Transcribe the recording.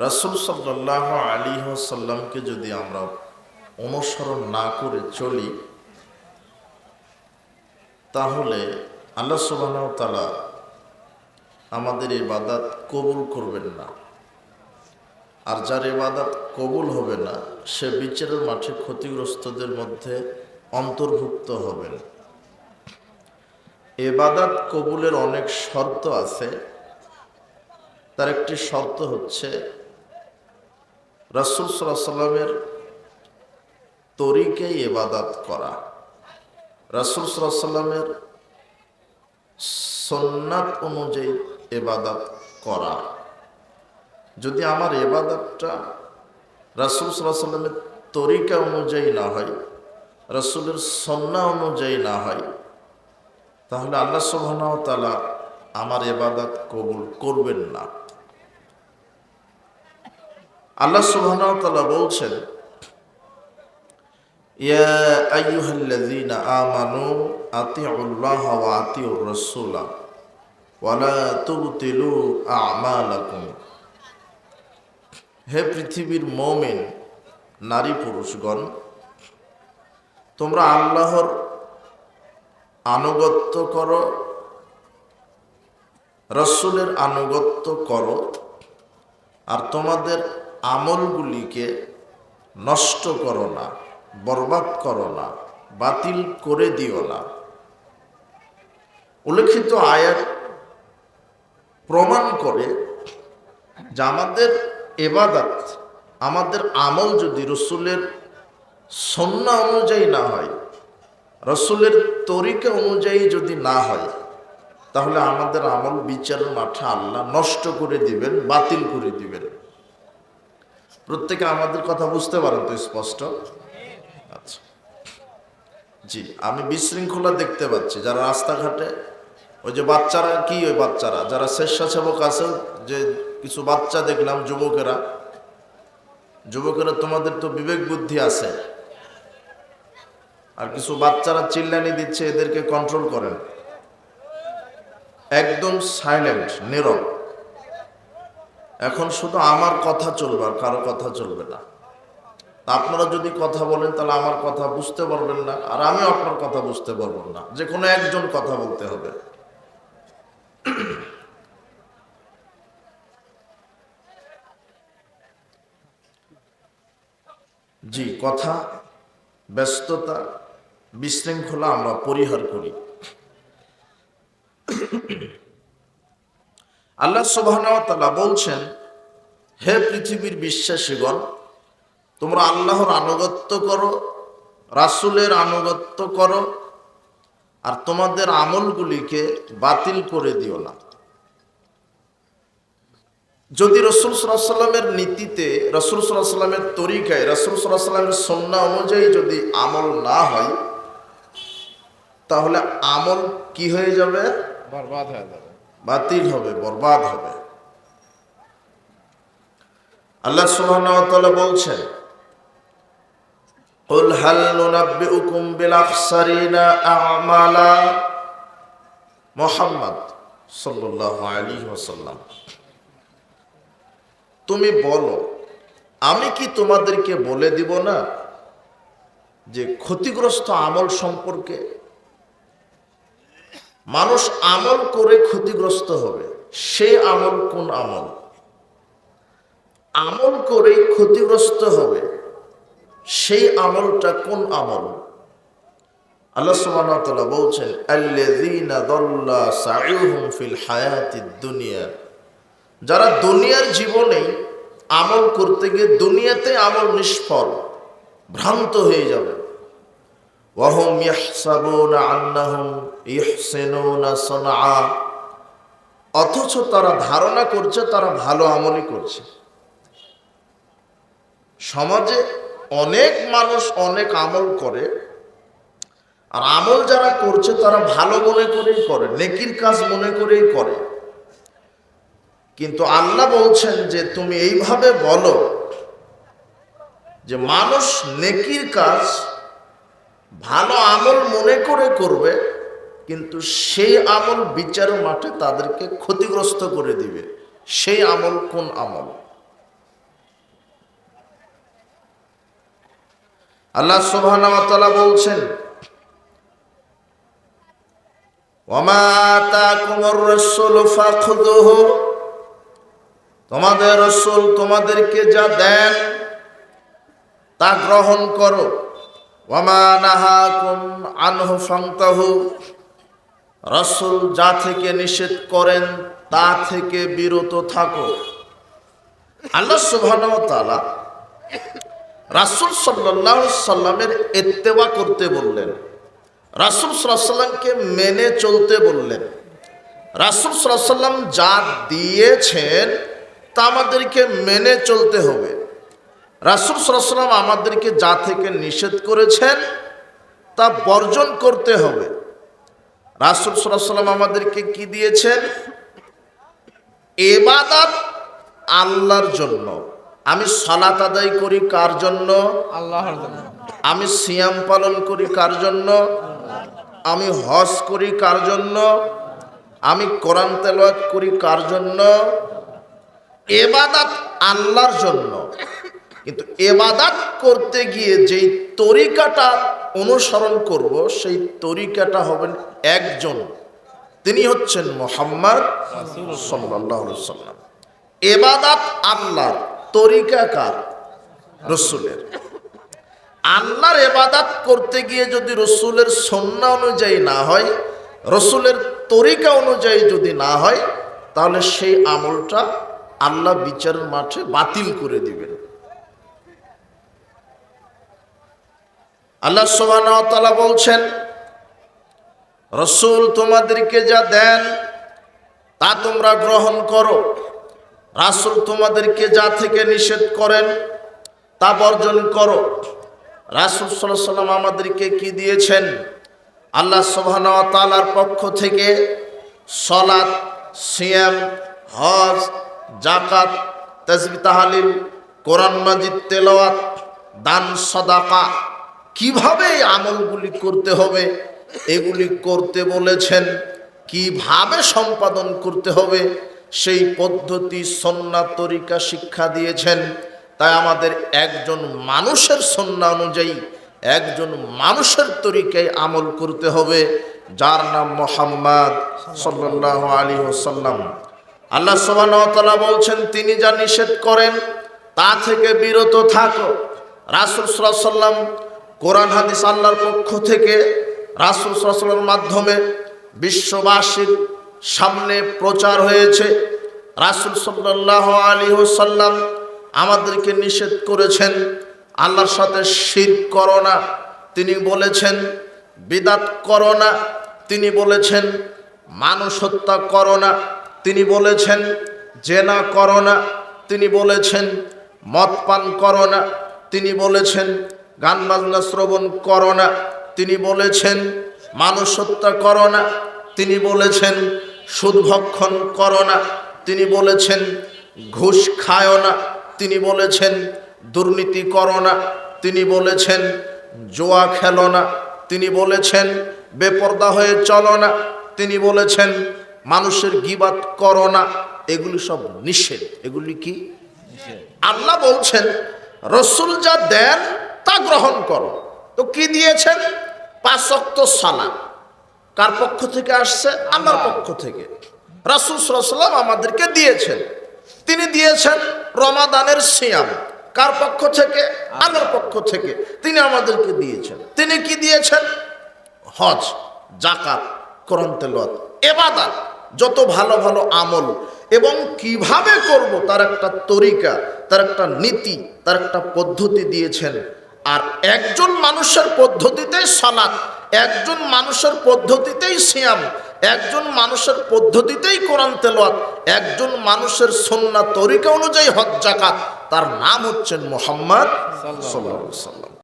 রাসুল সাল্লাহ আলী সাল্লামকে যদি আমরা অনুসরণ না করে চলি, তাহলে আল্লাহ সুবাহ তালা আমাদের ইবাদাত কবুল করবেন না। আর যার এবাদাত কবুল হবে না, সে বিচারের মাঠে ক্ষতিগ্রস্তদের মধ্যে অন্তর্ভুক্ত হবেন। এবাদাত কবুলের অনেক শর্ত আছে। তার একটি শর্ত হচ্ছে রাসুল সাল্লামের তরিকে এবাদাত করা। রাসুল সাল্লামের সন্ন্যাত অনুযায়ী এবাদাত করা। যদি আমার এবাদাতটা রাসুল সাল্লামের তরিকা অনুযায়ী না হয়, রাসুলের সন্না অনুযায়ী না হয়, তাহলে আল্লাহ সুবাহ তালা আমার এবাদাত কবুল করবেন না। আল্লাহ সুবাহ তালা বলছেন আমানু আতিউল্লাহ ওয়া আতিউর রাসূলা ওয়ালা তুবতিলু আমালাকুম। হে পৃথিবীর মমিন, নারী পুরুষগণ, তোমরা আল্লাহর আনুগত্য করো, রসুলের আনুগত্য করো, আর তোমাদের আমলগুলিকে নষ্ট করো না, বরবাদ করো না, বাতিল করে দিও না। উল্লেখিত আয়াত প্রমাণ করে যে আমাদের এবাদাত, আমাদের আমল যদি রসুলের সন্না অনুযায়ী না হয়, রসুলের তরিকা অনুযায়ী যদি না হয়, তাহলে আমাদের আমল বিচারের মাঠে আল্লাহ নষ্ট করে দিবেন, বাতিল করে দিবেন। প্রত্যেকে আমাদের কথা বুঝতে পারেন তো, স্পষ্ট? আচ্ছা। জি, আমি বিশৃঙ্খলা দেখতে পাচ্ছি। যারা রাস্তাঘাটে, ওই যে বাচ্চারা, কি ওই বাচ্চারা? যারা স্বেচ্ছাসেবক আছে, যে কিছু বাচ্চা দেখলাম, যুবকেরা। যুবকেরা, তোমাদের তো বিবেক বুদ্ধি আছে। আর কিছু বাচ্চারা চিল্লানি দিচ্ছে, এদেরকে কন্ট্রোল করেন। একদম সাইলেন্ট নীরব। এখন শুধু আমার কথা চলবে আর কারও কথা চলবে না। আপনারা যদি কথা বলেন, তাহলে আমার কথা বুঝতে পারবেন না, আর আমি আপনার কথা বুঝতে পারব না। যে কোনো একজন কথা বলতে হবে। জি, কথা, ব্যস্ততা, বিশৃঙ্খলা আমরা পরিহার করি। আল্লাহ সুবাহ বলছেন, হে পৃথিবীর বিশ্বাসীগণ, তোমরা আল্লাহর আনুগত্য করো, রাসুলের আনুগত্য করো, আর তোমাদের আমলগুলিকে বাতিল করে দিও না। যদি রসুল সাল্লামের নীতিতে, রসুল সাল্লামের তরিকায়, রসুল সাল্লামের সন্না অনুযায়ী যদি আমল না হয়, তাহলে আমল কি হয়ে যাবে? বরবাদ হয়ে যাবে। বাতিল হবে বরবাদ হবে আল্লাহ সুবহানাহু ওয়া তাআলা বলছেন قل هل ننبئكم بالاخسرين اعمالا মোহাম্মদ সাল্লাল্লাহু আলাইহি ওয়াসাল্লাম তুমি বলো আমি কি তোমাদেরকে বলে দিব না যে ক্ষতিগ্রস্ত আমল সম্পর্কে মানুষ আমল করে ক্ষতিগ্রস্ত হবে। সে আমল কোন আমল? আমল করে ক্ষতিগ্রস্ত হবে, সেই আমলটা কোন আমল? আল্লাহ সুবহানাহু বলছেন, আল্লাযীনা দাল্লা সাইউহুম ফিল হায়াতিদ দুনিয়া। যারা দুনিয়ার জীবনে আমল করতে গিয়ে দুনিয়াতে আমল নিষ্ফল, ভ্রান্ত হয়ে যাবে। ওয়াহুম ইয়াহসাবুনা আন্নাহুম অথচ তারা ধারণা করছে, তারা ভালো আমলই করছে। সমাজে অনেক মানুষ অনেক আমল করে, আর আমল যারা করছে, তারা ভালো মনে করেই করে, নেকির কাজ মনে করেই করে। কিন্তু আল্লাহ বলছেন যে, তুমি এইভাবে বলো যে, মানুষ নেকির কাজ, ভালো আমল মনে করে করবে কিন্তু সেই আমল বিচার মাঠে তাদেরকে ক্ষতিগ্রস্ত করে দিবে। সেই আমল কোন আমল? আল্লাহ সুবাহ বলছেন তোমাদের রসুল তোমাদেরকে যা দেন, তা গ্রহণ করো। ওমা নাহা কুম রাসূল যা থেকে নিষেধ করেন, তা থেকে বিরত থাকো। আল্লাহ তাআলা রাসূল আলাইহি সাল্লামের ইত্তেবা করতে বললেন। রাসূল সাল্লামকে মেনে চলতে বললেন। রাসূল সাল্লাম যা দিয়েছেন, তা আমাদেরকে মেনে চলতে হবে। রাসূল সাল্লাম আমাদেরকে যা থেকে নিষেধ করেছেন, তা বর্জন করতে হবে। রাসূল সাল্লাম আমাদেরকে কি দিয়েছেন? এবাদাত আল্লাহর জন্য। আমি সালাত আদায় করি কার জন্য? আল্লাহর জন্য। আমি সিয়াম পালন করি কার জন্য? আমি হজ করি কার জন্য? আমি কোরআন তেলাওয়াত করি কার জন্য? এবাদাত আল্লাহর জন্য। কিন্তু এবাদাত করতে গিয়ে যেই তরিকাটা অনুসরণ করব, সেই তরিকাটা হবেন একজন। তিনি হচ্ছেন মোহাম্মদ সাল্লাম এবাদাত আল্লাহর, তরিকা কার? রসুলের। আল্লাহর এবাদাত করতে গিয়ে যদি রসুলের সন্না অনুযায়ী না হয়, রসুলের তরিকা অনুযায়ী যদি না হয়, তাহলে সেই আমলটা আল্লাহ বিচারের মাঠে বাতিল করে দিবেন। আল্লাহ সোবানা বলছেন, রসুল তোমাদেরকে যা দেন, তা তোমরা গ্রহণ করো। রাসুল তোমাদেরকে যা থেকে নিষেধ করেন, তা বর্জন করো। রাসুল সাল্লাহ সাল্লাম আমাদেরকে কি দিয়েছেন? আল্লাহ সোহানা তালার পক্ষ থেকে সলাৎ সিয়াম, হজ জাকাত তসবি তাহালিল কোরআন মাজিদ তেলাওয়াত, দান, সদাকা কীভাবে আমলগুলি করতে হবে? এগুলি করতে বলেছেন, কীভাবে সম্পাদন করতে হবে? সেই পদ্ধতি সন্না তরিকা শিক্ষা দিয়েছেন। তাই আমাদের একজন মানুষের সন্না অনুযায়ী একজন মানুষের তরিকায় আমল করতে হবে। যার নাম মোহাম্মদ সাল্লাহ আলী ওসাল্লাম আল্লাহ সোবানতলা বলছেন, তিনি যা নিষেধ করেন তা থেকে বিরত থাকো। রাসুল সাল্লাম কোরআন হাদিস আল্লাহর পক্ষ থেকে রাসুল সাল্লামের মাধ্যমে বিশ্ববাসীর সামনে প্রচার হয়েছে। রাসুল সাল্লাহ আলী সাল্লাম আমাদেরকে নিষেধ করেছেন, আল্লাহর সাথে শির করো না। তিনি বলেছেন, বিদাত করো না। তিনি বলেছেন, মানুষ হত্যা করো না। তিনি বলেছেন, জেনা করো না। তিনি বলেছেন মদ পান করো না। তিনি বলেছেন গান বাজনা শ্রবণ করো না। তিনি বলেছেন মানুষ হত্যা করো না। তিনি বলেছেন সুদ ভক্ষণ করো না। তিনি বলেছেন ঘুষ খায় না। তিনি বলেছেন দুর্নীতি করো না। তিনি বলেছেন জোয়া খেলো না। তিনি বলেছেন বেপর্দা হয়ে চলো না। তিনি বলেছেন মানুষের গিবাত করো না। এগুলি সব নিষেধ। এগুলি কি? আল্লাহ বলছেন রসুল যা দেন তা গ্রহণ করো। তো কি দিয়েছেন? পাঁচক্ত সালা কার পক্ষ থেকে আসছে? আল্লাহর পক্ষ থেকে। রাসুল সাল্লাম আমাদেরকে দিয়েছেন। তিনি দিয়েছেন রমাদানের সিয়াম। কার পক্ষ থেকে? আল্লাহর পক্ষ থেকে। তিনি আমাদেরকে দিয়েছেন। তিনি কি দিয়েছেন? হজ জাকাত কোরআন তেলাওয়াত, এবাদাত। যত ভালো ভালো আমল এবং কীভাবে করব তার একটা তরিকা, তার একটা নীতি, তার একটা পদ্ধতি দিয়েছেন। আর একজন মানুষের পদ্ধতিতেই সালাত, একজন মানুষের পদ্ধতিতেই সিয়াম, একজন মানুষের পদ্ধতিতেই কোরআন তেলোয়াত একজন মানুষের সন্না তরিকা অনুযায়ী হজ্জাকাত তার নাম হচ্ছেন মোহাম্মদ ওয়াসাল্লাম।